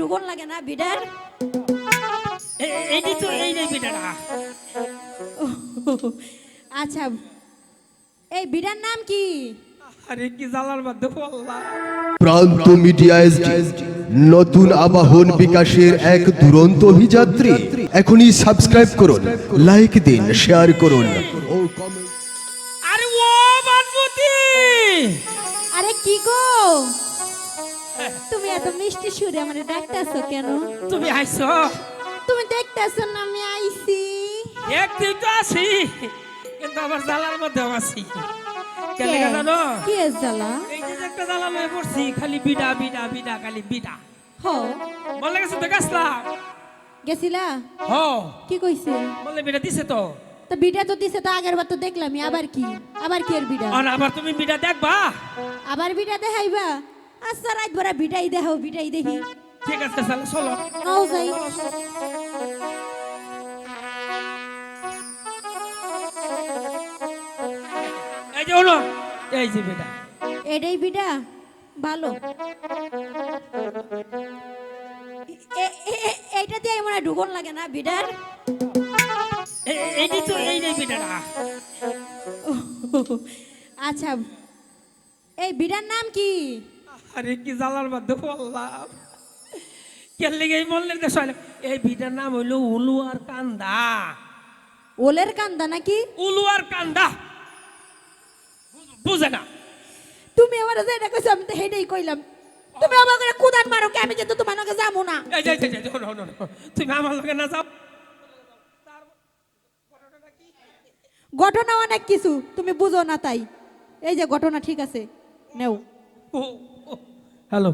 ঢুকন লাগে না বিডার এ- এইটাই তো এই আচ্ছা এই বিডার নাম কি? আরে কি জ্বালার মধ্যে প্রান্ত মিডিয়া এসডি নতুন আবাহন বিকাশের এক দুরন্ত অভিযাত্রী। এখনই সাবস্ক্রাইব করুন লাইক দিন শেয়ার করুন। আরে ও বানমতি আরে কি গো? তুমি এত মিষ্টি সুরে আমার ডাকতেছো কেন? তুমি আইছো? তুমি দেখতেছো না আমি আইছি। একদিন তো আছি কিন্তু আমার জ্বালার মধ্যে আছি। কেন? জানো? কি জ্বালা? এই যে একটা জ্বালা লয়ে পড়ছি খালি বিডা বিডা বিডা খালি বিডা। হ। বলে গেছে তো গাছলা? গেছিলা? হ। কি কইছে? বলে বিডা দিছে তো। তো বিটা তো দিছে তো আগের বার তো দেখলামই আবার কি? আবার কি এর বিডা? আর আবার তুমি বিডা দেখবা? আবার বিটা দেখাইবা? আচ্ছা রাত ভরা বিটাই দেখাও বিটাই দেখি। ঠিক আছে চলো চলো। নাও যাই। এই যে হলো এই যে বিডা এটাই বিটা ভালো। এইটা দিয়ে মনে হয় ঢুকন লাগে না বিটার এ- এইটাই তো এই যে বিডাটা আচ্ছা এই বিটার নাম কি? আরে কি জ্বালার মধ্যে বললাম কেন লেগে এই মল্লের দেশ? এই বিটার নাম হইল উলুয়ার কান্দা। ওলের কান্দা নাকি? উলুয়ার কান্দা। বুঝে না। তুমি আমার যেটা কইছো আমি তো হেডেই কইলাম। তুমি আমার করে কুদান মারো কে? আমি কিন্তু তোমার লগে যাব না। এই যে যে, যে। তুমি আমার লগে না যাও। ঘটনা অনেক কিছু তুমি বুঝো না তাই। এই যে ঘটনা ঠিক আছে নেও। হ্যালো